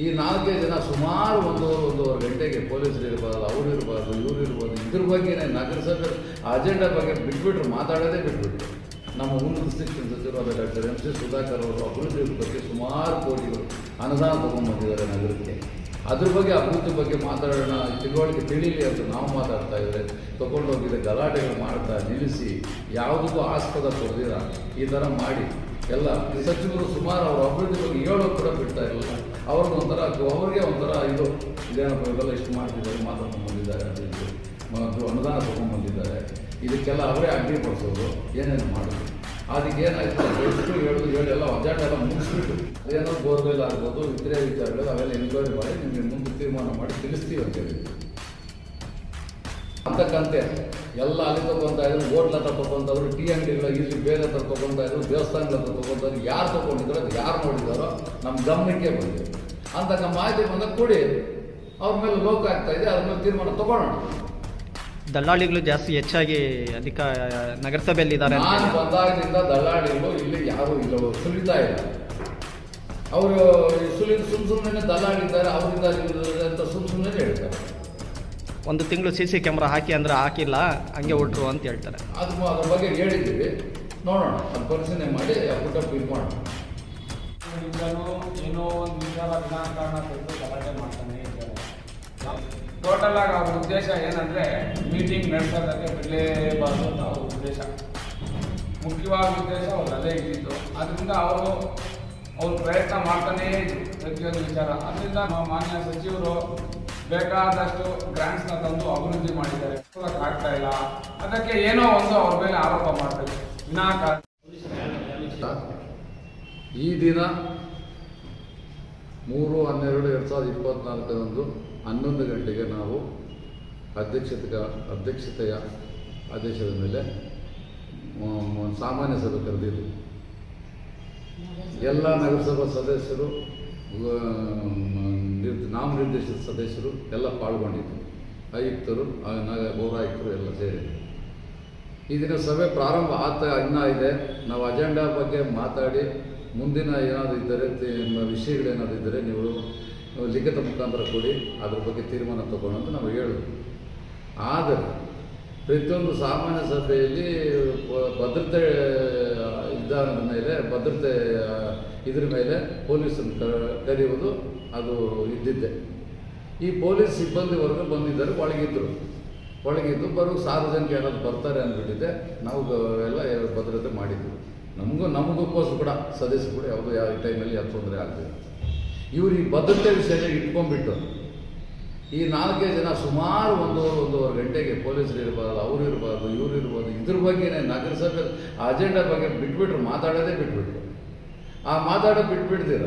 ಈ ನಾಲ್ಕೇ ಜನ ಸುಮಾರು ಒಂದೂವರೆ ಒಂದೂವರೆ ಗಂಟೆಗೆ ಪೊಲೀಸರು ಇರಬಾರ್ದು ಅವರು ಇರಬಾರ್ದು ಇವರು ಇರ್ಬೋದು, ಇದ್ರ ಬಗ್ಗೆನೇ ನಗರಸಭೆ ಅಜೆಂಡಾ ಬಗ್ಗೆ ಬಿಟ್ಬಿಟ್ರು, ಮಾತಾಡೋದೇ ಬಿಟ್ಬಿಟ್ರು. ನಮ್ಮ ಉನ್ನತ ಶಿಕ್ಷಣ ಸಚಿವರಾದ ಡಾಕ್ಟರ್ ಎಂ ಸಿ ಸುಧಾಕರ್ ಅವರು ಅಭಿವೃದ್ಧಿ ಬಗ್ಗೆ ಸುಮಾರು ಕೋಟಿಗಳು ಅನುದಾನ ತೊಗೊಂಡ್ಬಂದಿದ್ದಾರೆ ನಗರಕ್ಕೆ. ಅದ್ರ ಬಗ್ಗೆ ಅಭಿವೃದ್ಧಿ ಬಗ್ಗೆ ಮಾತಾಡೋಣ ತಿಳುವಳಿಕೆ ತಿಳಿಲಿ ಅಂತ ನಾವು ಮಾತಾಡ್ತಾ ಇದ್ದಾರೆ ತಗೊಂಡೋಗಿದ್ರೆ ಗಲಾಟೆಗಳು ಮಾಡ್ತಾ ನಿಲ್ಲಿಸಿ, ಯಾವುದಕ್ಕೂ ಆಸ್ಪದ ಕೊಡ್ದಿರ ಈ ಥರ ಮಾಡಿ. ಎಲ್ಲ ಸಚಿವರು ಸುಮಾರು ಅವರು ಅಭಿವೃದ್ಧಿ ಬಗ್ಗೆ ಹೇಳೋಕೆ ಕೂಡ ಬಿಡ್ತಾ ಇರಲಿಲ್ಲ ಅವ್ರಿಗೆ ಒಂಥರ ಅವ್ರಿಗೆ ಒಂಥರ ಇದು ಇದೇನಪ್ಪ, ಇವೆಲ್ಲ ಇಷ್ಟು ಮಾಡ್ತಿದ್ದಾರೆ, ಮಾತ್ರ ಬಂದಿದ್ದಾರೆ ಅದು ಮತ್ತು ಅನುದಾನ ತೊಗೊಂಡ್ಬಂದಿದ್ದಾರೆ. ಇದಕ್ಕೆಲ್ಲ ಅವರೇ ಅಡ್ಡಿಪಡಿಸೋದು ಏನೇನು ಮಾಡೋದು. ಅದಕ್ಕೆ ಏನಾಯ್ತು ಎಷ್ಟು ಹೇಳೋದು ಹೇಳಿ ಎಲ್ಲ ಒಜಾಟ ಎಲ್ಲ ಮುಗಿಸ್ಬಿಟ್ಟು, ಅದೇನೋ ಬೋರ್ವೆಲ್ ಆಗ್ಬೋದು ಇತರೆ ವಿಚಾರಗಳು, ಅವೆಲ್ಲ ಎನ್ಕ್ವೈರಿ ಮಾಡಿ ನಿಮಗೆ ಮುಂದೆ ತೀರ್ಮಾನ ಮಾಡಿ ತಿಳಿಸ್ತೀವಿ ಅಂತ ಹೇಳಿದ್ವಿ ಅಂತಕ್ಕಂತೆ ಎಲ್ಲ ಅಲ್ಲಿ ತಗೊಂತಾ ಇದ್ರು ಹೋಟ್ಲ ಹತ್ರ ತಗೊಂತವ್ರು ಟೀ ಅಂಗಡಿಗಳ ಇಲ್ಲಿ ಬೇರೆ ಹತ್ರ ತಗೊಂತಾ ಇದ್ರು ದೇವಸ್ಥಾನಗಳ ಹತ್ರ ತಗೊಂತಾರೆ ಯಾರು ತಗೊಂಡಿದ್ರು ಅದು ಯಾರು ನೋಡಿದಾರೋ ನಮ್ಮ ಗಮನಕ್ಕೆ ಬಂದಿದೆ. ನಮ್ಮ ಮಾಹಿತಿ ಬಂದ ಕೂಡಿ ಅವ್ರ ಮೇಲೆ ಲೋಕ ಆಗ್ತಾ ಇದೆ ಅದ್ರ ಮೇಲೆ ತೀರ್ಮಾನ ತಗೊಳ್ಳೋಣ. ದಲ್ಲಾಳಿಗಳು ಜಾಸ್ತಿ ಹೆಚ್ಚಾಗಿ ಅಧಿಕ ನಗರಸಭೆಯಲ್ಲಿ ಇದ್ದಾರೆ ನಾನು ಬಂದಾಗದಿಂದ ದಲ್ಲಾಳಿಗಳು ಇಲ್ಲಿ ಯಾರು ಇಲ್ಲ ಸುಲಿತಾ ಇಲ್ಲ. ಅವರು ಸುಲಿದು ಸುಮ್ ಸುಮ್ಮನೆ ದಲ್ಲಾಳಿದ್ದಾರೆ ಅವರಿಂದ ಅಂತ ಸುಮ್ ಸುಮ್ಮನೆ ಹೇಳ್ತಾರೆ. ಒಂದು ತಿಂಗಳು ಸಿ ಸಿ ಕ್ಯಾಮ್ರಾ ಹಾಕಿ ಅಂದ್ರೆ ಹಾಕಿಲ್ಲ ಹಂಗೆ ಹೊಟ್ರು ಅಂತ ಹೇಳ್ತಾರೆ. ಅದು ಅದ್ರ ಬಗ್ಗೆ ಹೇಳಿದ್ದೀವಿ. ನೋಡೋಣ ಅದು ಪರಿಶೀಲನೆ ಮಾಡಿ ಪುಟ್ಟ ಇದು ಮಾಡೋಣ. ಏನೋ ಒಂದು ವಿಚಾರ ವಿನಾಕಾರಣ ಕೊಟ್ಟು ಗಲಾಟೆ ಮಾಡ್ತಾನೆ ಇದ್ದಾರೆ. ಟೋಟಲ್ ಆಗಿ ಅವ್ರ ಉದ್ದೇಶ ಏನಂದ್ರೆ ಮೀಟಿಂಗ್ ನಡೆಸೋದಕ್ಕೆ ಬಿಡಲೇಬಾರ್ದು ಅಂತ ಅವ್ರ ಉದ್ದೇಶ. ಮುಖ್ಯವಾದ ಉದ್ದೇಶ ಅವ್ರು ಅದೇ ಇದ್ದಿದ್ದು. ಅದರಿಂದ ಅವರು ಅವ್ರು ಪ್ರಯತ್ನ ಮಾಡ್ತಾನೇ ಇದ್ರು. ಪ್ರತಿಯೊಂದು ವಿಚಾರ. ಅದರಿಂದ ನಮ್ಮ ಮಾನ್ಯ ಸಚಿವರು ಬೇಕಾದಷ್ಟು ಗ್ರಾಂಟ್ಸ್ನ ತಂದು ಅಭಿವೃದ್ಧಿ ಮಾಡಿದ್ದಾರೆ. ಆಗ್ತಾ ಇಲ್ಲ. ಅದಕ್ಕೆ ಏನೋ ಒಂದು ಅವ್ರ ಮೇಲೆ ಆರೋಪ ಮಾಡ್ತಾರೆ. ವಿನಾಕಾರಣ ಈ ದಿನ ಮೂರು ಹನ್ನೆರಡು ಎರಡು ಸಾವಿರದ ಇಪ್ಪತ್ನಾಲ್ಕರಂದು ಹನ್ನೊಂದು ಗಂಟೆಗೆ ನಾವು ಅಧ್ಯಕ್ಷತೆ ಅಧ್ಯಕ್ಷತೆಯ ಆದೇಶದ ಮೇಲೆ ಸಾಮಾನ್ಯ ಸಭೆ ಕರೆದಿದ್ದು ಎಲ್ಲ ನಗರಸಭಾ ಸದಸ್ಯರು ಆ, ನಿರ್ದೇಶಿತ ಸದಸ್ಯರು ಎಲ್ಲ ಪಾಲ್ಗೊಂಡಿದ್ದರು. ಆಯುಕ್ತರು ನಾಗ ಪೌರಾಯುಕ್ತರು ಎಲ್ಲ ಸೇರಿದರು ಈ ದಿನ ಸಭೆ ಪ್ರಾರಂಭ ಆತ ಇನ್ನ ಇದೆ. ನಾವು ಅಜೆಂಡಾ ಬಗ್ಗೆ ಮಾತಾಡಿ ಮುಂದಿನ ಏನಾದರೂ ಇದ್ದರೆ ವಿಷಯಗಳೇನಾದರೂ ಇದ್ದರೆ ನೀವು ಲಿಖಿತ ಮುಖಾಂತರ ಕೊಡಿ ಅದ್ರ ಬಗ್ಗೆ ತೀರ್ಮಾನ ಅಂತ ನಾವು ಹೇಳಿದ್ವಿ. ಆದರೆ ಪ್ರತಿಯೊಂದು ಸಾಮಾನ್ಯ ಸಭೆಯಲ್ಲಿ ಭದ್ರತೆ ವಿಧಾನದ ಮೇಲೆ ಭದ್ರತೆ ಇದ್ರ ಮೇಲೆ ಪೊಲೀಸನ್ನು ಕರೆಯುವುದು ಅದು ಇದ್ದಿದ್ದೆ. ಈ ಪೊಲೀಸ್ ಸಿಬ್ಬಂದಿ ವರ್ಗ ಬಂದಿದ್ದಾರೆ ಒಳಗಿದ್ದರು ಒಳಗಿದ್ದು ಬರೋ ಸಾರ್ವಜನಿಕ ಯಾರಾದ್ರು ಬರ್ತಾರೆ ಅಂದ್ಬಿಟ್ಟಿದ್ದೆ. ನಾವು ಎಲ್ಲ ಭದ್ರತೆ ಮಾಡಿದ್ವಿ. ನಮಗೂ, ನಮಗೋಸ್ಕರ ಕೂಡ ಸದಸ್ಯ ಕೂಡ ಯಾವುದೋ ಯಾವ ಟೈಮಲ್ಲಿ ಯಾವ ತೊಂದರೆ ಆಗ್ತದೆ. ಇವರು ಈ ಭದ್ರತೆ ವಿಷಯ ಇಟ್ಕೊಂಡ್ಬಿಟ್ಟು ಈ ನಾಲ್ಕೇ ಜನ ಸುಮಾರು ಒಂದು, ಒಂದೂವರೆ ಗಂಟೆಗೆ ಪೊಲೀಸರು ಇರಬಾರ್ದು ಅವರು ಇರಬಾರ್ದು ಇವರು ಇರ್ಬೋದು, ಇದ್ರ ಬಗ್ಗೆನೇ ನಗರಸಭೆ, ಅಜೆಂಡಾ ಬಗ್ಗೆ ಬಿಟ್ಬಿಟ್ರು, ಮಾತಾಡೋದೇ ಬಿಟ್ಬಿಟ್ರು. ಆ ಮಾತಾಡೋ ಬಿಟ್ಬಿಡ್ದಿರ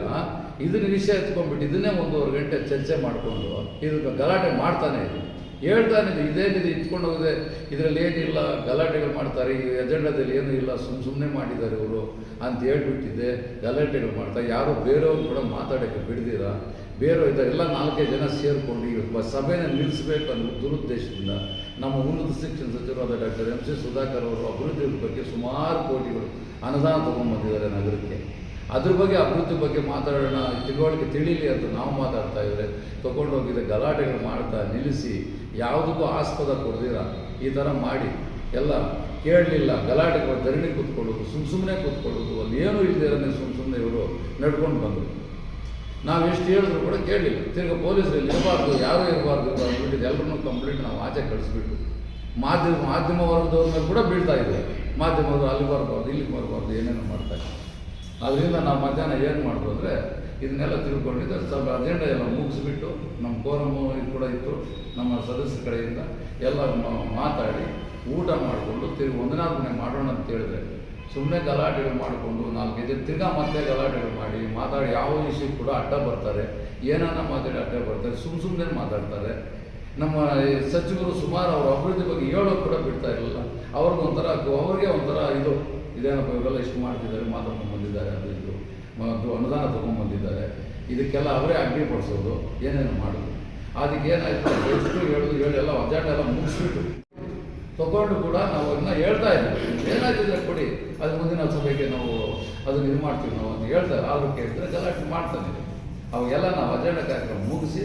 ಇದನ್ನ ವಿಷಯ ಎತ್ಕೊಂಡ್ಬಿಟ್ಟು ಇದನ್ನೇ ಒಂದೂವರೆ ಗಂಟೆ ಚರ್ಚೆ ಮಾಡಿಕೊಂಡು ಇದಕ್ಕೆ ಗಲಾಟೆ ಮಾಡ್ತಾನೆ ಇದೆ ಹೇಳ್ತಾನೆ ಇದೆ ಇದೇನಿದೆ ಇಟ್ಕೊಂಡು ಹೋಗಿದೆ ಇದರಲ್ಲಿ ಏನಿಲ್ಲ, ಗಲಾಟೆಗಳು ಮಾಡ್ತಾರೆ. ಈ ಎಜೆಂಡಾದಲ್ಲಿ ಏನೂ ಇಲ್ಲ ಸುಮ್ಮ ಸುಮ್ಮನೆ ಮಾಡಿದ್ದಾರೆ ಇವರು ಅಂತ ಹೇಳ್ಬಿಟ್ಟಿದ್ದೆ. ಗಲಾಟೆಗಳು ಮಾಡ್ತಾರೆ ಯಾರು ಬೇರೆಯವ್ರು ಕೂಡ ಮಾತಾಡೋಕ್ಕೆ ಬಿಡ್ದಿರ? ಬೇರೆ ಇದ್ದಾರೆ, ಎಲ್ಲ ನಾಲ್ಕೈದು ಜನ ಸೇರಿಕೊಂಡು ಬ- ಸಭೆನ ನಿಲ್ಲಿಸಬೇಕು ಅನ್ನೋ ದುರುದ್ದೇಶದಿಂದ ನಮ್ಮ ಉನ್ನತ ಶಿಕ್ಷಣ ಸಚಿವರಾದ ಡಾಕ್ಟರ್ ಎಂ ಸಿ ಸುಧಾಕರ್ ಅವರು ಅಭಿವೃದ್ಧಿ ಬಗ್ಗೆ ಸುಮಾರು ಕೋಟಿಗಳು ಅನುದಾನ ತೊಗೊಂಡ್ಬಂದಿದ್ದಾರೆ ನಗರಕ್ಕೆ. ಅದ್ರ ಬಗ್ಗೆ, ಅಭಿವೃದ್ಧಿ ಬಗ್ಗೆ ಮಾತಾಡೋಣ. ತಿಳುವಳಿಕೆ ತಿಳಿಲಿ ಅಂತ ನಾವು ಮಾತಾಡ್ತಾ ಇದ್ರೆ ತಗೊಂಡೋಗಿದ್ರೆ ಗಲಾಟೆಗಳು ಮಾಡ್ತಾ ನಿಲ್ಲಿಸಿ, ಯಾವುದಕ್ಕೂ ಆಸ್ಪದ ಕೊಡ್ದಿರ. ಈ ಥರ ಮಾಡಿ. ಎಲ್ಲ ಕೇಳಲಿಲ್ಲ. ಗಲಾಟೆಗಳು ಧರಣಿ ಕೂತ್ಕೊಳ್ಳೋದು ಸುಮ್ಮ ಸುಮ್ಮನೆ ಕೂತ್ಕೊಳ್ಳೋದು, ಅಲ್ಲಿ ಏನೂ ಇಲ್ಲದಿರನೇ ಸುಮ್ಮ ಸುಮ್ಮನೆ ಇವರು ನಡ್ಕೊಂಡು ಬಂದರು. ನಾವು ಎಷ್ಟು ಹೇಳಿದ್ರು ಕೂಡ ಕೇಳಲಿಲ್ಲ. ತಿರ್ಗಿ ಪೊಲೀಸರು ಇಲ್ಲಿ ಇರಬಾರ್ದು, ಯಾರೂ ಇರಬಾರ್ದು ಅಂದ್ಬಿಟ್ಟಿದ್ದು ಎಲ್ಲರನ್ನೂ ಕಂಪ್ಲೇಂಟ್ ನಾವು ಆಚೆ ಕಳಿಸ್ಬಿಟ್ಟು ಮಾಧ್ಯಮ ಮಾಧ್ಯಮ ವರ್ಗದವ್ರ ಮೇಲೆ ಕೂಡ ಬೀಳ್ತಾ ಇದೆ ಮಾಧ್ಯಮದವರು ಅಲ್ಲಿ ಬರಬಾರ್ದು, ಇಲ್ಲಿಗೆ ಬರಬಾರ್ದು, ಏನೇನೋ ಮಾಡ್ತಾ ಅದರಿಂದ ನಾವು ಮಧ್ಯಾಹ್ನ ಏನು ಮಾಡ್ಬೋದು ಅಂದರೆ ಇದನ್ನೆಲ್ಲ ತಿಳ್ಕೊಂಡಿದ್ದೆ ಸ್ವಲ್ಪ ಅಜೆಂಡಾ ಎಲ್ಲ ಮುಗಿಸ್ಬಿಟ್ಟು ನಮ್ಮ ಕೋರಮು ಇದು ಕೂಡ ಇತ್ತು, ನಮ್ಮ ಸದಸ್ಯರ ಕಡೆಯಿಂದ ಎಲ್ಲ ಮಾತಾಡಿ ಊಟ ಮಾಡಿಕೊಂಡು ತಿರುಗಿ ಒಂದನಾರ್ಪಣೆ ಮಾಡೋಣ ಅಂತ ಹೇಳಿದ್ರೆ ಸುಮ್ಮನೆ ಗಲಾಟೆಗಳು ಮಾಡಿಕೊಂಡು ನಾಲ್ಕು ಇದ್ರೆ ತಿರ್ಗಾ ಮತ್ತೆ ಗಲಾಟೆಗಳು ಮಾಡಿ ಮಾತಾಡಿ ಯಾವ ವಿಷಯಕ್ಕೆ ಕೂಡ ಅಡ್ಡ ಬರ್ತಾರೆ. ಏನನ್ನ ಮಾತಾಡಿ ಅಡ್ಡ ಬರ್ತಾರೆ ಸುಮ್ಮ ಸುಮ್ಮನೆ ಮಾತಾಡ್ತಾರೆ. ನಮ್ಮ ಸಚಿವರು ಸುಮಾರು ಅವರ ಅಭಿವೃದ್ಧಿ ಬಗ್ಗೆ ಹೇಳೋಕೆ ಕೂಡ ಬಿಡ್ತಾ ಇರಲಿಲ್ಲ. ಅವ್ರಿಗೊಂಥರ ಅವ್ರಿಗೆ ಒಂಥರ ಇದು ಇದೇನಪ್ಪ ಇವೆಲ್ಲ ಇಷ್ಟು ಮಾಡ್ತಿದ್ದಾರೆ ಮಾತಾಡ್ಕೊಂಡು ಬಂದಿದ್ದಾರೆ ಅದು ಇದು. ಮತ್ತು ಅನುದಾನ ತೊಗೊಂಡ್ಬಂದಿದ್ದಾರೆ. ಇದಕ್ಕೆಲ್ಲ ಅವರೇ ಅಡ್ಡಿಪಡಿಸೋದು, ಏನೇನು ಮಾಡೋದು. ಅದಕ್ಕೆ ಏನಾಯ್ತು ಎಷ್ಟು ಹೇಳೋದು ಹೇಳಿ, ಎಲ್ಲ ಅಜಾಟ ಎಲ್ಲ ಮುಗಿಸ್ಬಿಟ್ಟು ತಗೊಂಡು ಕೂಡ ನಾವು ಅದನ್ನ ಹೇಳ್ತಾ ಇದ್ದೀವಿ. ಏನಾಯ್ತಿದ್ರೆ ಕೊಡಿ, ಅದು ಮುಂದಿನ ಸಭೆಗೆ ನಾವು ಅದನ್ನ ಇದು ಮಾಡ್ತೀವಿ ನಾವು ಅಂತ ಹೇಳ್ತಾರೆ. ಆದ್ರೂ ಕೇಳಿದ್ರೆ ಗಲಾಟೆ ಮಾಡ್ತಾನೆ ಅವಾಗೆಲ್ಲ ನಾವು ಅಜೆಂಡ ಕಾರ್ಯಕ್ರಮ ಮುಗಿಸಿ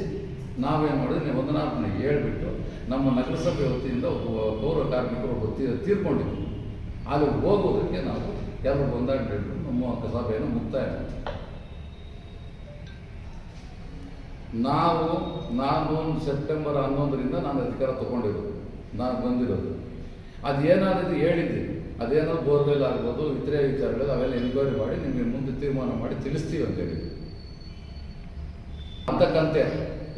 ನಾವೇನು ಮಾಡಿದ್ರೆ ನೀವು ವಂದನಾರ್ಪಣೆಗೆ ಹೇಳ್ಬಿಟ್ಟು ನಮ್ಮ ನಗರಸಭೆ ವತಿಯಿಂದ ಒಬ್ಬ ಪೌರ ಕಾರ್ಮಿಕರು ತೀರ್ಕೊಂಡಿದ್ವಿ. ಅಲ್ಲಿ ಹೋಗೋದಕ್ಕೆ ನಾವು ಎಲ್ಲರೂ ಹೊಂದಾಣಿಕೆ ನಮ್ಮ ಸಭೆಯನ್ನು ಮುಕ್ತಾಯ. ನಾವು, ನಾನು ಸೆಪ್ಟೆಂಬರ್ ಹನ್ನೊಂದರಿಂದ ನಾನು ಅಧಿಕಾರ ತಗೊಂಡಿರೋದು, ನಾನು ಬಂದಿರೋದು ಅದೇನಾದರೂ ಹೇಳಿದ್ದೆ ಅದೇನೋ ಬೋರ್ವೆಲ್ ಆಗ್ಬೋದು, ಇತರೆ ವಿಚಾರಗಳು ಅವೆಲ್ಲ ಎನ್ಕ್ವೈರಿ ಮಾಡಿ ನಿಮಗೆ ಮುಂದೆ ತೀರ್ಮಾನ ಮಾಡಿ ತಿಳಿಸ್ತೀವಿ ಅಂತ ಹೇಳಿದ್ವಿ ಅಂತಕ್ಕಂತೆ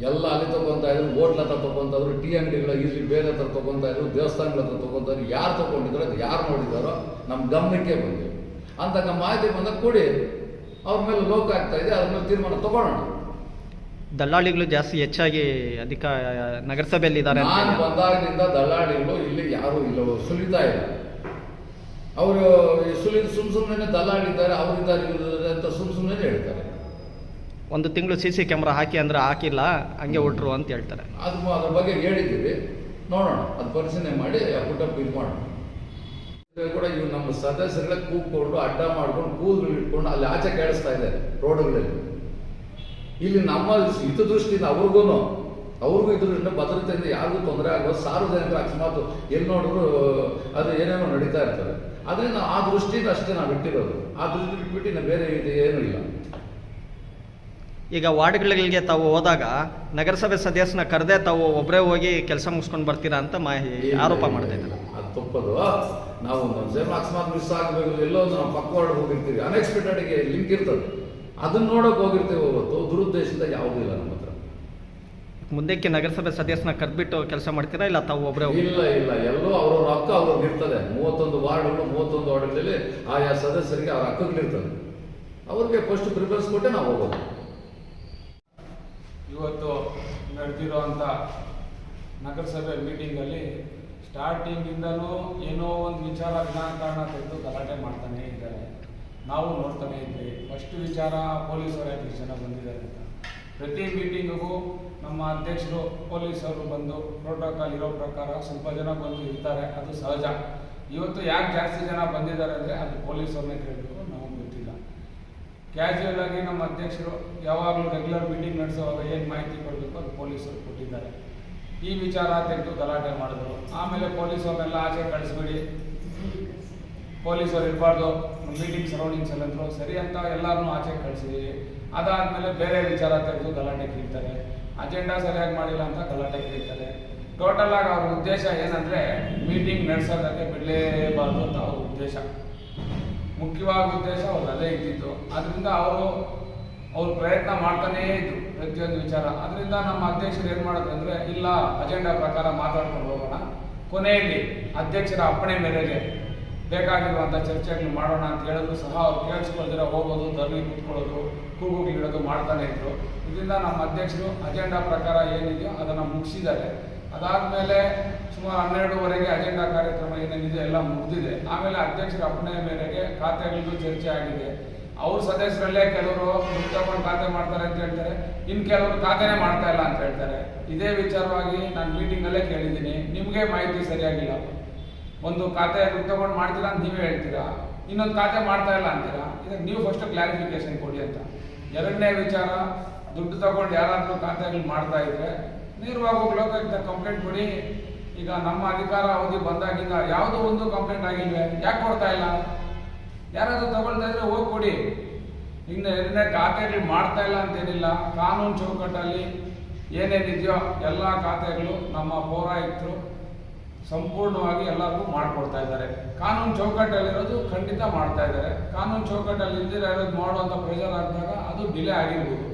ಎಲ್ಲ ಅಲ್ಲಿ ತಗೊಂತ ಇದ್ರು ಹೋಟ್ಲ ಹತ್ರ ತಗೊಂತ ಇದ್ರು ಟೀ ಅಂಗಡಿಗಳ ಇಲ್ಲಿ ಬೇರೆ ಹತ್ರ ತಗೊಂತ ಇದ್ರು ದೇವಸ್ಥಾನಗಳ ಹತ್ರ ತಗೊಂತ ಇದ್ರು ಯಾರು ತಗೊಂಡಿದ್ರು ಅದು ಯಾರು ನೋಡಿದಾರೋ ನಮ್ಮ ಗಮನಕ್ಕೆ ಬಂದಿದೆ. ಅಂತ ನಮ್ಮ ಮಾಹಿತಿ ಬಂದಾಗ ಕೊಡಿ ಅವ್ರ ಮೇಲೆ ಲೋಕ ಆಗ್ತಾ ಇದೆ ಅದ್ರ ಮೇಲೆ ತೀರ್ಮಾನ ತಗೊಳ್ಳೋಣ. ದಲ್ಲಾಳಿಗಳು ಜಾಸ್ತಿ ಹೆಚ್ಚಾಗಿ ಅಧಿಕ ನಗರಸಭೆಯಲ್ಲಿ ಇದ್ದಾರೆ ನಾನು. ಬಂದಾಗಿನಿಂದ ದಲ್ಲಾಳಿಗಳು ಇಲ್ಲಿ ಯಾರು ಇಲ್ಲ ಸುಲಿತಾ ಇಲ್ಲ. ಅವರು ಸುಲಿ ಸುಮ್ ಸುಮ್ಮನೆ ದಲ್ಲಾಳಿದ್ದಾರೆ ಅವರಿದ್ದಾರೆ ಅಂತ ಸುಮ್ ಸುಮ್ಮನೆ ಹೇಳ್ತಾರೆ. ಒಂದು ತಿಂಗಳು ಸಿ ಸಿ ಕ್ಯಾಮ್ರಾ ಹಾಕಿ ಅಂದ್ರೆ ಹಾಕಿಲ್ಲ ಹಂಗೆ ಹೊಟ್ರು ಅಂತ ಹೇಳ್ತಾರೆ. ಅದು ಅದ್ರ ಬಗ್ಗೆ ಹೇಳಿದ್ದೀವಿ. ನೋಡೋಣ ಅದು ಪರಿಶೀಲನೆ ಮಾಡಿ ಪುಟಪ್ ಇದು ಮಾಡೋಣ. ಕೂಡ ಇವು ನಮ್ಮ ಸದಸ್ಯರೇ ಕೂಗ್ಕೊಂಡು ಅಡ್ಡ ಮಾಡ್ಕೊಂಡು ಕೂದಲು ಇಟ್ಕೊಂಡು ಅಲ್ಲಿ ಆಚೆ ಕೇಳಿಸ್ತಾ ಇದೆ ರೋಡ್ಗಳಲ್ಲಿ. ಇಲ್ಲಿ ನಮ್ಮ ಹಿತದೃಷ್ಟಿಯಿಂದ ಅವ್ರಿಗೂ ಅವ್ರಿಗೂ ಇದರಿಂದ ಭದ್ರತೆಯಿಂದ ಯಾರಿಗೂ ತೊಂದರೆ ಆಗೋದು ಸಾರ್ವಜನಿಕರು ಅಕಸ್ಮಾತ್ ಎಲ್ಲಿ ನೋಡಿದ್ರು ಅದು ಏನೇನೋ ನಡೀತಾ ಇರ್ತದೆ. ಅದರಿಂದ ಆ ದೃಷ್ಟಿಯಿಂದ ಅಷ್ಟೇ ನಾವು ಇಟ್ಟಿರೋದು. ಆ ದೃಷ್ಟಿ ಬಿಟ್ಬಿಟ್ಟು ಇನ್ನು ಬೇರೆ ಇದು ಏನೂ ಇಲ್ಲ. ಈಗ ವಾರ್ಡ್ಗಳಿಗೆ ತಾವು ಹೋದಾಗ ನಗರಸಭೆ ಸದಸ್ಯನ ಕರೆದೇ ತಾವು ಒಬ್ಬರೇ ಹೋಗಿ ಕೆಲಸ ಮುಗಿಸ್ಕೊಂಡು ಬರ್ತೀರಾ ಅಂತ ಮಾಹಿತಿ ಆರೋಪ ಮಾಡ್ತಾ ಇದ್ದಾರೆ ಅದು ತಪ್ಪದು. ನಾವು ಒಂದೊಂದು ಸೇಮ್ ಅಕಸ್ಮಾತ್ ಮಿಸ್ ಆಗಬೇಕು. ಎಲ್ಲೋ ನಾವು ಪಕ್ಕ ಹೊರಡ್ ಹೋಗಿರ್ತೀವಿ. ಅನ್ಎಕ್ಸ್ಪೆಕ್ಟೆಡ್ಗೆ ಲಿಂಕ್ ಇರ್ತದೆ. ಅದನ್ನ ನೋಡೋಕೆ ಹೋಗಿರ್ತೀವಿ ಹೊರತು ದುರುದ್ದೇಶದಿಂದ ಯಾವುದೂ ಇಲ್ಲ ನಮ್ಮ ಹತ್ರ. ಮುಂದಕ್ಕೆ ನಗರಸಭೆ ಸದಸ್ಯನ ಕರೆದ್ಬಿಟ್ಟು ಕೆಲಸ ಮಾಡ್ತೀರಾ ಇಲ್ಲ ತಾವು ಒಬ್ಬರೇ ಹೋಗಿ? ಇಲ್ಲ ಇಲ್ಲ. ಎಲ್ಲೋ ಅವ್ರವ್ರ ಹಕ್ಕ ಅವ್ರವ್ರಿಗೆ ಇರ್ತದೆ. ಮೂವತ್ತೊಂದು ವಾರ್ಡ್ಗಳು ಮೂವತ್ತೊಂದು ವಾರ್ಡ್ಗಳಲ್ಲಿ ಆಯಾ ಸದಸ್ಯರಿಗೆ ಅವ್ರ ಹಕ್ಕಗಳಿರ್ತದೆ. ಅವ್ರಿಗೆ ಫಸ್ಟ್ ಪ್ರಿಫರೆನ್ಸ್ ಕೊಟ್ಟೆ ನಾವು ಹೋಗೋದು. ಇವತ್ತು ನಡೆದಿರೋಂಥ ನಗರಸಭೆ ಮೀಟಿಂಗಲ್ಲಿ ಸ್ಟಾರ್ಟಿಂಗಿಂದಲೂ ಏನೋ ಒಂದು ವಿಚಾರ ವಿನಾಕಾರಣ ತೆಗೆದು ಗಲಾಟೆ ಮಾಡ್ತಾನೆ ಇದ್ದಾರೆ. ನಾವು ನೋಡ್ತಾನೆ ಇದ್ವಿ. ಫಸ್ಟ್ ವಿಚಾರ ಪೊಲೀಸರು ಯಾಕೆ ಜನ ಬಂದಿದ್ದಾರೆ ಅಂತ. ಪ್ರತಿ ಮೀಟಿಂಗಿಗೂ ನಮ್ಮ ಅಧ್ಯಕ್ಷರು, ಪೊಲೀಸರು ಬಂದು ಪ್ರೋಟೋಕಾಲ್ ಇರೋ ಪ್ರಕಾರ ಸ್ವಲ್ಪ ಜನ ಬಂದು ಇರ್ತಾರೆ. ಅದು ಸಹಜ. ಇವತ್ತು ಯಾಕೆ ಜಾಸ್ತಿ ಜನ ಬಂದಿದ್ದಾರೆ ಅಂದರೆ ಅದು ಪೊಲೀಸರನ್ನೇ ಕೇಳಬೇಕು ನಮಗೆ ಗೊತ್ತಿಲ್ಲ. ಕ್ಯಾಶುಯಲ್ ಆಗಿ ನಮ್ಮ ಅಧ್ಯಕ್ಷರು ಯಾವಾಗಲೂ ರೆಗ್ಯುಲರ್ ಮೀಟಿಂಗ್ ನಡೆಸುವಾಗ ಏನು ಮಾಹಿತಿ ಕೊಡಬೇಕು ಅದು ಪೊಲೀಸರು ಕೊಟ್ಟಿದ್ದಾರೆ. ಈ ವಿಚಾರ ತೆಗೆದು ಗಲಾಟೆ ಮಾಡಿದ್ರು. ಆಮೇಲೆ ಪೊಲೀಸವ್ರನ್ನೆಲ್ಲ ಆಚೆ ಕಳಿಸ್ಬಿಡಿ. ಪೊಲೀಸರು ಇರಬಾರ್ದು. ಮೀಟಿಂಗ್ ಸರೌಂಡಿಂಗ್ಸ್ ಎಲ್ಲ ಅಂದ್ರು ಸರಿ ಅಂತ ಎಲ್ಲರನ್ನೂ ಆಚೆ ಕಳಿಸಿದ್ವಿ. ಅದಾದಮೇಲೆ ಬೇರೆ ವಿಚಾರ ತೆಗೆದು ಗಲಾಟೆ ಕೀಳ್ತಾರೆ. ಅಜೆಂಡಾ ಸರಿಯಾಗಿ ಮಾಡಿಲ್ಲ ಅಂತ ಗಲಾಟೆ ಕೀಳ್ತಾರೆ. ಟೋಟಲ್ ಆಗಿ ಅವ್ರ ಉದ್ದೇಶ ಏನಂದ್ರೆ ಮೀಟಿಂಗ್ ನಡೆಸೋದಕ್ಕೆ ಬಿಡಲೇಬಾರ್ದು ಅಂತ ಅವ್ರ ಉದ್ದೇಶ. ಮುಖ್ಯವಾದ ಉದ್ದೇಶ ಅವ್ರು ಅದೇ ಇದ್ದಿತ್ತು ಅದರಿಂದ ಅವರು, ಅವ್ರು ಪ್ರಯತ್ನ ಮಾಡ್ತಾನೇ ಇದ್ರು ಪ್ರತಿಯೊಂದು ವಿಚಾರ. ಅದರಿಂದ ನಮ್ಮ ಅಧ್ಯಕ್ಷರು ಏನು ಮಾಡೋದಂದ್ರೆ ಅಂದ್ರೆ, ಇಲ್ಲ ಅಜೆಂಡಾ ಪ್ರಕಾರ ಮಾತಾಡ್ಕೊಂಡು ಹೋಗೋಣ. ಕೊನೆಯಲ್ಲಿ ಅಧ್ಯಕ್ಷರ ಅಪ್ಪಣೆ ಮೇರೆಗೆ ಬೇಕಾಗಿರುವಂಥ ಚರ್ಚೆಗಳು ಮಾಡೋಣ ಅಂತ ಹೇಳಿದ್ರು. ಸಹ ಅವ್ರು ಕೇಳಿಸ್ಕೊಳ್ದಿರ ಹೋಗೋದು ಧರ್ಮಿ ಕೂತ್ಕೊಳ್ಳೋದು ಕೂಗುಗಿಡೋದು ಮಾಡ್ತಾನೆ ಇದ್ರು. ಇದರಿಂದ ನಮ್ಮ ಅಧ್ಯಕ್ಷರು ಅಜೆಂಡಾ ಪ್ರಕಾರ ಏನಿದೆಯೋ ಅದನ್ನು ಮುಗಿಸಿದ್ದಾರೆ. ಅದಾದಮೇಲೆ ಸುಮಾರು ಹನ್ನೆರಡುವರೆಗೆ ಅಜೆಂಡಾ ಕಾರ್ಯಕ್ರಮ ಏನೇನಿದೆ ಎಲ್ಲ ಮುಗಿದಿದೆ. ಆಮೇಲೆ ಅಧ್ಯಕ್ಷರ ಅಪ್ಪಣೆಯ ಮೇರೆಗೆ ಖಾತೆಗಳಿಗೂ ಚರ್ಚೆ ಆಗಿದೆ. ಅವ್ರ ಸದಸ್ಯರಲ್ಲೇ ಕೆಲವರು ದುಡ್ಡು ತಗೊಂಡು ಖಾತೆ ಮಾಡ್ತಾರೆ ಅಂತ ಹೇಳ್ತಾರೆ. ಇನ್ನು ಕೆಲವರು ಖಾತೆನೇ ಮಾಡ್ತಾ ಇಲ್ಲ ಅಂತ ಹೇಳ್ತಾರೆ. ಇದೇ ವಿಚಾರವಾಗಿ ನಾನು ಮೀಟಿಂಗಲ್ಲೇ ಕೇಳಿದ್ದೀನಿ. ನಿಮಗೆ ಮಾಹಿತಿ ಸರಿಯಾಗಿಲ್ಲ. ಒಂದು ಖಾತೆ ದುಡ್ಡು ತಗೊಂಡು ಮಾಡ್ತೀರಾ ಅಂತ ನೀವೇ ಹೇಳ್ತೀರಾ? ಇನ್ನೊಂದು ಖಾತೆ ಮಾಡ್ತಾ ಇಲ್ಲ ಅಂತೀರಾ? ಇದಕ್ಕೆ ನೀವು ಫಸ್ಟ್ ಕ್ಲಾರಿಫಿಕೇಶನ್ ಕೊಡಿ ಅಂತ. ಎರಡನೇ ವಿಚಾರ, ದುಡ್ಡು ತಗೊಂಡು ಯಾರಾದರೂ ಖಾತೆಗಳು ಮಾಡ್ತಾ ಇದ್ರೆ ನೇರವಾಗಿ ಲೋಕಾಯುಕ್ತ ಕಂಪ್ಲೇಂಟ್ ಕೊಡಿ. ಈಗ ನಮ್ಮ ಅಧಿಕಾರ ಅವಧಿ ಬಂದಾಗಿಂದ ಯಾವುದೋ ಒಂದು ಕಂಪ್ಲೇಂಟ್ ಆಗಿಲ್ವೇ? ಯಾಕೆ ಕೊಡ್ತಾ ಇಲ್ಲ? ಯಾರಾದರೂ ತಗೊಳ್ತಾ ಇದ್ರೆ ಹೋಗಿ ಕೊಡಿ. ಇನ್ನು ಎರಡನೇ ಖಾತೆಗಳು ಮಾಡ್ತಾ ಇಲ್ಲ ಅಂತೇನಿಲ್ಲ. ಕಾನೂನು ಚೌಕಟ್ಟಲ್ಲಿ ಏನೇನಿದೆಯೋ ಎಲ್ಲ ಖಾತೆಗಳು ನಮ್ಮ ಪೌರಾಯುಕ್ತರು ಸಂಪೂರ್ಣವಾಗಿ ಎಲ್ಲರಿಗೂ ಮಾಡಿಕೊಡ್ತಾ ಇದ್ದಾರೆ. ಕಾನೂನು ಚೌಕಟ್ಟಲ್ಲಿರೋದು ಖಂಡಿತ ಮಾಡ್ತಾ ಇದ್ದಾರೆ. ಕಾನೂನು ಚೌಕಟ್ಟಲ್ಲಿ ಇಲ್ದಿರ ಇರೋದು ಮಾಡುವಂಥ ಪ್ರೆಷರ್ ಆದಾಗ ಅದು ಡಿಲೇ ಆಗಿರ್ಬೋದು.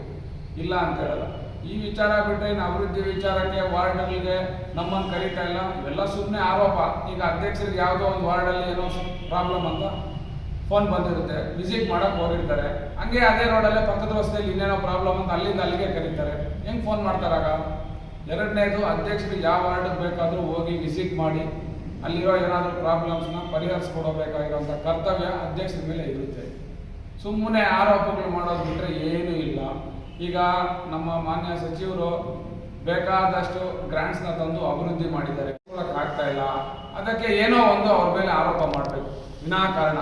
ಇಲ್ಲ ಅಂತ ಹೇಳಲ್ಲ. ಈ ವಿಚಾರ ಬಿಟ್ಟರೆ ಇನ್ನು ಅಭಿವೃದ್ಧಿ ವಿಚಾರಕ್ಕೆ ವಾರ್ಡ್ಗಳಿಗೆ ನಮ್ಮನ್ನು ಕರೀತಾ ಇಲ್ಲ. ಇವೆಲ್ಲ ಸುಮ್ಮನೆ ಆರೋಪ. ಈಗ ಅಧ್ಯಕ್ಷರಿಗೆ ಯಾವುದೋ ಒಂದು ವಾರ್ಡಲ್ಲಿ ಏನೋ ಪ್ರಾಬ್ಲಮ್ ಅಂತ ಫೋನ್ ಬಂದಿರುತ್ತೆ. ವಿಸಿಟ್ ಮಾಡೋಕೆ ಹೋಗಿರ್ತಾರೆ. ಹಂಗೆ ಅದೇ ರೋಡಲ್ಲೇ ಪಕ್ಕದ ರಸ್ತೆಯಲ್ಲಿ ಇನ್ನೇನೋ ಪ್ರಾಬ್ಲಮ್ ಅಂತ ಅಲ್ಲಿಂದ ಅಲ್ಲಿಗೆ ಕರೀತಾರೆ. ಹೆಂಗ್ ಫೋನ್ ಮಾಡ್ತಾರಾಗ ಎರಡನೇದು ಅಧ್ಯಕ್ಷರಿಗೆ ಯಾವ ವಾರ್ಡಿಗೆ ಬೇಕಾದರೂ ಹೋಗಿ ವಿಸಿಟ್ ಮಾಡಿ ಅಲ್ಲಿರೋ ಏನಾದರೂ ಪ್ರಾಬ್ಲಮ್ಸ್ನ ಪರಿಹರಿಸ್ಕೊಡಬೇಕಾಗಿರೋಂಥ ಕರ್ತವ್ಯ ಅಧ್ಯಕ್ಷರ ಮೇಲೆ ಇರುತ್ತೆ. ಸುಮ್ಮನೆ ಆರೋಪಗಳು ಮಾಡೋದು ಬಿಟ್ಟರೆ ಏನೂ ಇಲ್ಲ. ಈಗ ನಮ್ಮ ಮಾನ್ಯ ಸಚಿವರು ಬೇಕಾದಷ್ಟು ಗ್ರಾಂಟ್ಸ್ನ ತಂದು ಅಭಿವೃದ್ಧಿ ಮಾಡಿದ್ದಾರೆ. ಆಗ್ತಾ ಇಲ್ಲ. ಅದಕ್ಕೆ ಏನೋ ಒಂದು ಅವ್ರ ಮೇಲೆ ಆರೋಪ ಮಾಡಬೇಕು. ವಿನಾಕಾರಣ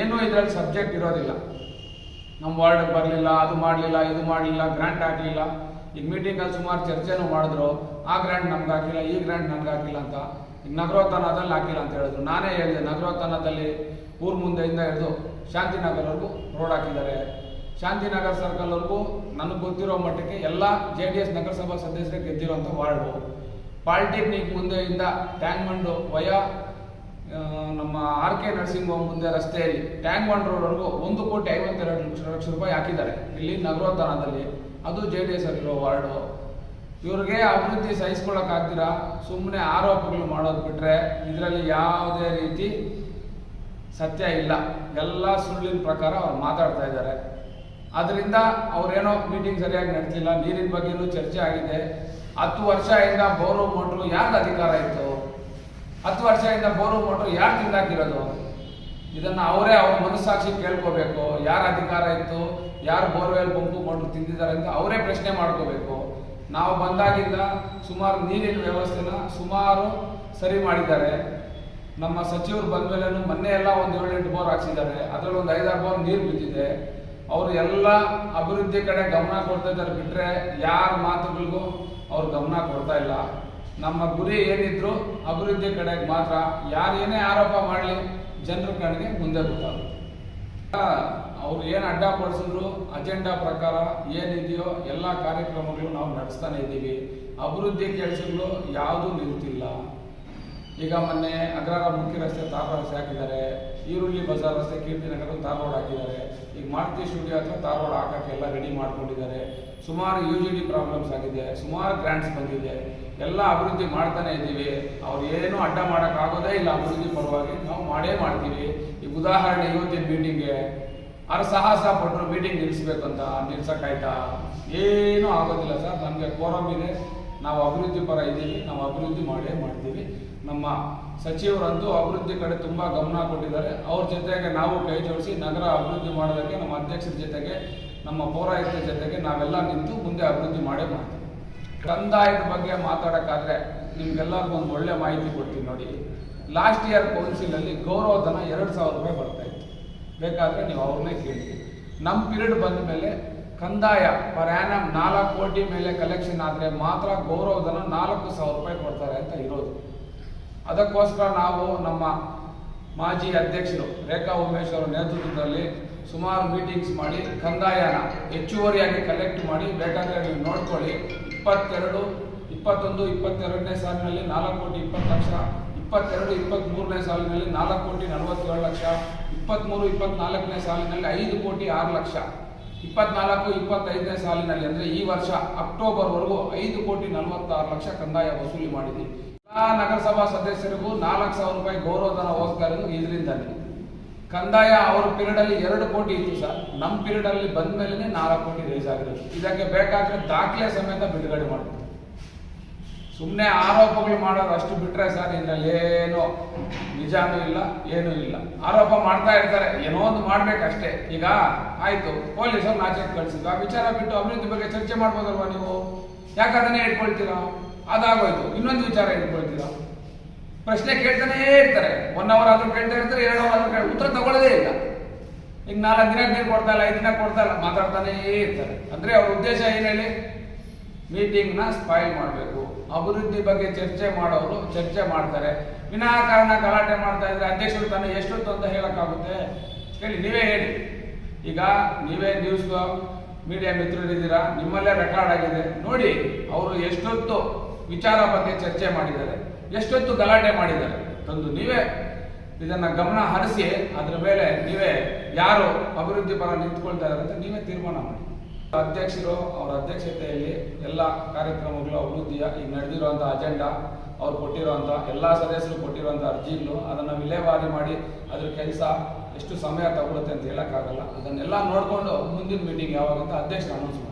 ಏನೂ ಇದರಲ್ಲಿ ಸಬ್ಜೆಕ್ಟ್ ಇರೋದಿಲ್ಲ. ನಮ್ಮ ವಾರ್ಡ್ ಬರಲಿಲ್ಲ, ಅದು ಮಾಡಲಿಲ್ಲ, ಇದು ಮಾಡಲಿಲ್ಲ ಗ್ರ್ಯಾಂಟ್ ಆಗಲಿಲ್ಲ ಈಗ ಮೀಟಿಂಗಲ್ಲಿ ಸುಮಾರು ಚರ್ಚೆನೂ ಮಾಡಿದ್ರು. ಆ ಗ್ರ್ಯಾಂಟ್ ನಮ್ಗೆ ಹಾಕಿಲ್ಲ, ಈ ಗ್ರ್ಯಾಂಟ್ ನಮ್ಗೆ ಹಾಕಿಲ್ಲ ಅಂತ. ಈಗ ನಗರೋತ್ಥಾನದಲ್ಲಿ ಹಾಕಿಲ್ಲ ಅಂತ ಹೇಳಿದ್ರು. ನಾನೇ ಹೇಳಿದೆ, ನಗರೋತ್ಥಾನದಲ್ಲಿ ಊರ್ ಮುಂದೆಯಿಂದ ಹಿಡಿದು ಶಾಂತಿನಗರ್ವರೆಗೂ ರೋಡ್ ಹಾಕಿದ್ದಾರೆ. ಶಾಂತಿನಗರ್ ಸರ್ಕಲ್ವರೆಗೂ ನನಗೆ ಗೊತ್ತಿರೋ ಮಟ್ಟಕ್ಕೆ ಎಲ್ಲ ಜೆ ಡಿ ಎಸ್ ನಗರಸಭಾ ಸದಸ್ಯರೇ ಗೆದ್ದಿರೋಂಥ ವಾರ್ಡು ಪಾಲಿಟೆಕ್ನಿಕ್ ಮುಂದೆಯಿಂದ ಟ್ಯಾಂಕ್ ಬಂಡು ವಯ ನಮ್ಮ ಆರ್ ಕೆ ನರ್ಸಿಂಗ್ ಹೋಮ್ ಮುಂದೆ ರಸ್ತೆಯಲ್ಲಿ ಟ್ಯಾಂಕ್ ಬಂಡ್ ರೋಡ್ವರೆಗೂ ಒಂದು ಕೋಟಿ ಐವತ್ತೆರಡು ಲಕ್ಷ ಲಕ್ಷ ರೂಪಾಯಿ ಹಾಕಿದ್ದಾರೆ. ಇಲ್ಲಿ ನಗರೋತ್ಥಾನದಲ್ಲಿ ಅದು ಜೆ ಡಿ ಎಸ್ ಅಲ್ಲಿರೋ ವಾರ್ಡು. ಇವ್ರಿಗೆ ಅಭಿವೃದ್ಧಿ ಸಹಿಸ್ಕೊಳ್ಳೋಕ್ಕಾಗ್ದಿರ ಸುಮ್ಮನೆ ಆರೋಪಗಳು ಮಾಡೋದು ಬಿಟ್ಟರೆ ಇದರಲ್ಲಿ ಯಾವುದೇ ರೀತಿ ಸತ್ಯ ಇಲ್ಲ. ಎಲ್ಲ ಸುಳ್ಳಿನ ಪ್ರಕಾರ ಅವ್ರು ಮಾತಾಡ್ತಾ ಇದ್ದಾರೆ. ಅದರಿಂದ ಅವರೇನೋ ಮೀಟಿಂಗ್ ಸರಿಯಾಗಿ ನಡೆಸಿಲ್ಲ ನೀರಿನ ಬಗ್ಗೆನೂ ಚರ್ಚೆ ಆಗಿದೆ. ಹತ್ತು ವರ್ಷದಿಂದ ಬೋರು ಮೋಟ್ರು ಯಾರ್ದು ಅಧಿಕಾರ ಇತ್ತು? ಹತ್ತು ವರ್ಷದಿಂದ ಬೋರು ಮೋಟ್ರು ಯಾರು ತಿಂದಾಕಿರೋದು? ಇದನ್ನ ಅವರೇ ಅವ್ರ ಮನಸ್ಸಾಕ್ಷಿ ಕೇಳ್ಕೋಬೇಕು. ಯಾರ ಅಧಿಕಾರ ಇತ್ತು? ಯಾರು ಬೋರ್ವೆಲ್ ಪಂಪು ಮೋಟ್ರು ತಿಂದಿದ್ದಾರೆ ಅಂತ ಅವರೇ ಪ್ರಶ್ನೆ ಮಾಡ್ಕೋಬೇಕು. ನಾವು ಬಂದಾಗಿಂದ ಸುಮಾರು ನೀರಿನ ವ್ಯವಸ್ಥೆನ ಸುಮಾರು ಸರಿ ಮಾಡಿದ್ದಾರೆ. ನಮ್ಮ ಸಚಿವರು ಬಂದ ಮೇಲೆ ಮೊನ್ನೆ ಎಲ್ಲ ಒಂದು ಏಳೆಂಟು ಬೋರ್ ಹಾಕ್ಸಿದ್ದಾರೆ. ಅದರಲ್ಲಿ ಒಂದು ಐದಾರು ಬೋರ್ ನೀರು ಬಿದ್ದಿದೆ. ಅವರು ಎಲ್ಲ ಅಭಿವೃದ್ಧಿ ಕಡೆ ಗಮನ ಕೊಡ್ತಾ ಇದ್ದಾರೆ ಬಿಟ್ಟರೆ ಯಾರ ಮಾತುಗಳಿಗೂ ಅವ್ರು ಗಮನ ಕೊಡ್ತಾ ಇಲ್ಲ. ನಮ್ಮ ಗುರಿ ಏನಿದ್ರು ಅಭಿವೃದ್ಧಿ ಕಡೆಗೆ ಮಾತ್ರ ಯಾರು ಏನೇ ಆರೋಪ ಮಾಡಲಿ ಜನರ ಕಣ್ಣಿಗೆ ಮುಂದೆ ಗೊತ್ತಾಗುತ್ತೆ ಅವ್ರು ಏನು ಅಡ್ಡ ಪಡಿಸಿದ್ರು ಅಜೆಂಡಾ ಪ್ರಕಾರ ಏನಿದೆಯೋ ಎಲ್ಲ ಕಾರ್ಯಕ್ರಮಗಳು ನಾವು ನಡೆಸ್ತಾನೆ ಇದ್ದೀವಿ. ಅಭಿವೃದ್ಧಿ ಕೆಲಸಗಳು ಯಾವುದೂ ನಿಲ್ತಿಲ್ಲ. ಈಗ ಮೊನ್ನೆ ಅಗ್ರಹಾರ ಮುಖ್ಯ ರಸ್ತೆ ತಾಪರಸೆ ಹಾಕಿದ್ದಾರೆ. ಈರುಳ್ಳಿ ಬಜಾರ್ ರಸ್ತೆ ಕೀರ್ತಿನಗರ ತಾರ್ ರೋಡ್ ಹಾಕಿದ್ದಾರೆ. ಈಗ ಮಾರುತಿ ಸ್ಟುಡಿಯೋ ಅಥವಾ ತಾರ್ ರೋಡ್ ಹಾಕಕ್ಕೆಲ್ಲ ರೆಡಿ ಮಾಡ್ಕೊಂಡಿದ್ದಾರೆ. ಸುಮಾರು ಯು ಜಿ ಡಿ ಪ್ರಾಬ್ಲಮ್ಸ್ ಆಗಿದೆ. ಸುಮಾರು ಗ್ರಾಂಟ್ಸ್ ಬಂದಿದೆ. ಎಲ್ಲ ಅಭಿವೃದ್ಧಿ ಮಾಡ್ತಾನೆ ಇದ್ದೀವಿ. ಅವ್ರು ಏನು ಅಡ್ಡ ಮಾಡೋಕ್ಕಾಗೋದೇ ಇಲ್ಲ ಅಭಿವೃದ್ಧಿ ಪರವಾಗಿ. ನಾವು ಮಾಡೇ ಮಾಡ್ತೀವಿ. ಈಗ ಉದಾಹರಣೆ ಇವತ್ತಿನ ಮೀಟಿಂಗ್ಗೆ ಅವ್ರ ಸಾಹಸ ಪಟ್ಟರು ಮೀಟಿಂಗ್ ನಿಲ್ಲಿಸ್ಬೇಕಂತ ನಿಲ್ಸಕ್ಕಾಯ್ತಾ ಏನೂ ಆಗೋದಿಲ್ಲ ಸರ್. ನಮಗೆ ಕೋರಮ್ ಇದೆ. ನಾವು ಅಭಿವೃದ್ಧಿ ಪರ ಇದ್ದೀವಿ ನಾವು ಅಭಿವೃದ್ಧಿ ಮಾಡೇ ಮಾಡ್ತೀವಿ. ನಮ್ಮ ಸಚಿವರಂತೂ ಅಭಿವೃದ್ಧಿ ಕಡೆ ತುಂಬ ಗಮನ ಕೊಟ್ಟಿದ್ದಾರೆ. ಅವ್ರ ಜೊತೆಗೆ ನಾವು ಕೈ ಜೋಡಿಸಿ ನಗರ ಅಭಿವೃದ್ಧಿ ಮಾಡೋದಕ್ಕೆ ನಮ್ಮ ಅಧ್ಯಕ್ಷರ ಜೊತೆಗೆ, ನಮ್ಮ ಪೌರಾಯುಕ್ತರ ಜೊತೆಗೆ ನಾವೆಲ್ಲ ನಿಂತು ಮುಂದೆ ಅಭಿವೃದ್ಧಿ ಮಾಡೇ ಮಾಡ್ತೀವಿ. ಕಂದಾಯದ ಬಗ್ಗೆ ಮಾತಾಡೋಕ್ಕಾದ್ರೆ ನಿಮ್ಗೆಲ್ಲರಿಗೂ ಒಂದು ಒಳ್ಳೆ ಮಾಹಿತಿ ಕೊಡ್ತೀನಿ ನೋಡಿ. ಲಾಸ್ಟ್ ಇಯರ್ ಕೌನ್ಸಿಲಲ್ಲಿ ಗೌರವಧನ ಎರಡು ಸಾವಿರ ರೂಪಾಯಿ ಬರ್ತಾ ಇತ್ತು. ಬೇಕಾದರೆ ನೀವು ಅವ್ರನ್ನೇ ಕೇಳಿ. ನಮ್ಮ ಪಿರಿಯಡ್ ಬಂದ ಮೇಲೆ ಕಂದಾಯ ಪರ್ ಆ್ಯನಮ್ ನಾಲ್ಕು ಕೋಟಿ ಮೇಲೆ ಕಲೆಕ್ಷನ್ ಆದರೆ ಮಾತ್ರ ಗೌರವಧನ ನಾಲ್ಕು ಸಾವಿರ ರೂಪಾಯಿ ಕೊಡ್ತಾರೆ ಅಂತ ಇರೋದು. ಅದಕ್ಕೋಸ್ಕರ ನಾವು ನಮ್ಮ ಮಾಜಿ ಅಧ್ಯಕ್ಷರು ರೇಖಾ ಉಮೇಶ್ ಅವರ ನೇತೃತ್ವದಲ್ಲಿ ಸುಮಾರು ಮೀಟಿಂಗ್ಸ್ ಮಾಡಿ ಕಂದಾಯನ ಹೆಚ್ಚುವರಿಯಾಗಿ ಕಲೆಕ್ಟ್ ಮಾಡಿ ಬೇಕಾದರೆ ನೀವು ನೋಡ್ಕೊಳ್ಳಿ. ಇಪ್ಪತ್ತೆರಡು, ಇಪ್ಪತ್ತೊಂದು, ಇಪ್ಪತ್ತೆರಡನೇ ಸಾಲಿನಲ್ಲಿ ನಾಲ್ಕು ಕೋಟಿ ಇಪ್ಪತ್ತು ಲಕ್ಷ, ಇಪ್ಪತ್ತೆರಡು ಇಪ್ಪತ್ತ್ಮೂರನೇ ಸಾಲಿನಲ್ಲಿ ನಾಲ್ಕು ಕೋಟಿ ನಲವತ್ತೇಳು ಲಕ್ಷ ಇಪ್ಪತ್ತ್ಮೂರು ಇಪ್ಪತ್ನಾಲ್ಕನೇ ಸಾಲಿನಲ್ಲಿ ಐದು ಕೋಟಿ ಆರು ಲಕ್ಷ, ಇಪ್ಪತ್ನಾಲ್ಕು, ಇಪ್ಪತ್ತೈದನೇ ಸಾಲಿನಲ್ಲಿ ಅಂದರೆ ಈ ವರ್ಷ ಅಕ್ಟೋಬರ್ವರೆಗೂ ಐದು ಕೋಟಿ ನಲವತ್ತಾರು ಲಕ್ಷ ಕಂದಾಯ ವಸೂಲಿ ಎಲ್ಲ ನಗರಸಭಾ ಸದಸ್ಯರಿಗೂ ನಾಲ್ಕು ಸಾವಿರ ರೂಪಾಯಿ ಗೌರವಧನ ಹೋಗ್ತಾ ಇರೋದು ಇದರಿಂದಲೇ. ಕಂದಾಯ ಅವ್ರ ಪೀರಿಯಡ್ ಅಲ್ಲಿ ಎರಡು ಕೋಟಿ ಇತ್ತು ಸರ್. ನಮ್ಮ ಪೀರಿಯಡ್ ಅಲ್ಲಿ ಬಂದ ಮೇಲೆ ನಾಲ್ಕು ಕೋಟಿ ರೇಸ್ ಆಗಿರೋದು ಇದಕ್ಕೆ ಬೇಕಾದ್ರೆ ದಾಖಲೆ ಸಮೇತ ಬಿಡುಗಡೆ ಮಾಡ್ತೀವಿ. ಸುಮ್ಮನೆ ಆರೋಪಗಳು ಮಾಡೋರು ಅಷ್ಟು ಬಿಟ್ರೆ ಸರ್, ಇದರಲ್ಲಿ ಏನೋ ನಿಜಾನೂ ಇಲ್ಲ, ಏನೂ ಇಲ್ಲ. ಆರೋಪ ಮಾಡ್ತಾ ಇರ್ತಾರೆ. ಏನೋ ಒಂದು ಮಾಡ್ಬೇಕಷ್ಟೇ. ಈಗ ಆಯ್ತು, ಪೊಲೀಸರು ನಾಚೆ ಕಳಿಸಿದ್ರು ಆ ವಿಚಾರ ಬಿಟ್ಟು ಅಭಿವೃದ್ಧಿ ಬಗ್ಗೆ ಚರ್ಚೆ ಮಾಡ್ಬೋದಲ್ವಾ ನೀವು? ಯಾಕೆ ಅದನ್ನೇ ಇಟ್ಕೊಳ್ತೀರಾ? ಅದಾಗೋಯ್ತು. ಇನ್ನೊಂದು ವಿಚಾರ ಇಟ್ಕೊಳ್ತೀರಾ ಪ್ರಶ್ನೆ ಕೇಳ್ತಾನೇ ಇರ್ತಾರೆ. ಒನ್ ಅವರ್ ಆದ್ರೂ ಕೇಳ್ತಾ ಇರ್ತಾರೆ, ಎರಡು ಅವರ್ ಆದ್ರೂ ಉತ್ತರ ತಗೊಳ್ಳೋದೇ ಇಲ್ಲ. ಈಗ ನಾಲ್ಕು ದಿನ ನೀರು ಕೊಡ್ತಾ ಇಲ್ಲ, ಐದು ದಿನ ಕೊಡ್ತಾ ಇಲ್ಲ, ಮಾತಾಡ್ತಾನೇ ಇರ್ತಾರೆ. ಅಂದ್ರೆ ಅವ್ರ ಉದ್ದೇಶ ಏನ್ ಹೇಳಿ? ಮೀಟಿಂಗ್ನ ಸ್ಪಾಯಿಲ್ ಮಾಡಬೇಕು. ಅಭಿವೃದ್ಧಿ ಬಗ್ಗೆ ಚರ್ಚೆ ಮಾಡೋರು ಚರ್ಚೆ ಮಾಡ್ತಾರೆ. ವಿನಾಕಾರಣ ಗಲಾಟೆ ಮಾಡ್ತಾ ಇದ್ರೆ ಅಧ್ಯಕ್ಷರು ತಾನು ಎಷ್ಟೊತ್ತು ಅಂತ ಹೇಳಕ್ಕಾಗುತ್ತೆ? ಹೇಳಿ, ನೀವೇ ಹೇಳಿ. ಈಗ ನೀವೇ ನ್ಯೂಸ್ ಮೀಡಿಯಾ ಮಿತ್ರರಿದ್ದೀರಾ? ನಿಮ್ಮಲ್ಲೇ ರೆಕಾರ್ಡ್ ಆಗಿದೆ. ನೋಡಿ, ಅವರು ಎಷ್ಟೊತ್ತು ವಿಚಾರ ಬಗ್ಗೆ ಚರ್ಚೆ ಮಾಡಿದ್ದಾರೆ. ಎಷ್ಟೊತ್ತು ಗಲಾಟೆ ಮಾಡಿದ್ದಾರೆ. ತಂದು ನೀವೇ ಇದನ್ನ ಗಮನ ಹರಿಸಿ, ಅದರ ಮೇಲೆ ನೀವೇ ಯಾರು ಅಭಿವೃದ್ಧಿ ಪರ ನಿಂತ್ಕೊಳ್ತಾ ಇದ್ದಾರೆ ಅಂತ ನೀವೇ ತೀರ್ಮಾನ ಮಾಡಿ. ಅಧ್ಯಕ್ಷರು, ಅವರ ಅಧ್ಯಕ್ಷತೆಯಲ್ಲಿ ಎಲ್ಲ ಕಾರ್ಯಕ್ರಮಗಳು ಅಭಿವೃದ್ಧಿಯ, ಈಗ ನಡೆದಿರುವಂಥ ಅಜೆಂಡಾ ಅವ್ರು ಕೊಟ್ಟಿರುವಂಥ ಎಲ್ಲ ಸದಸ್ಯರು ಕೊಟ್ಟಿರುವಂಥ ಅರ್ಜಿಗಳು, ಅದನ್ನು ವಿಲೇವಾರಿ ಮಾಡಿ ಅದ್ರ ಕೆಲಸ ಎಷ್ಟು ಸಮಯ ತಗೊಳುತ್ತೆ ಅಂತ ಹೇಳೋಕ್ಕಾಗಲ್ಲ. ಅದನ್ನೆಲ್ಲ ನೋಡಿಕೊಂಡು ಮುಂದಿನ ಮೀಟಿಂಗ್ ಯಾವಾಗ ಅಂತ ಅಧ್ಯಕ್ಷರು ಅನೌನ್ಸ್ ಮಾಡಿ.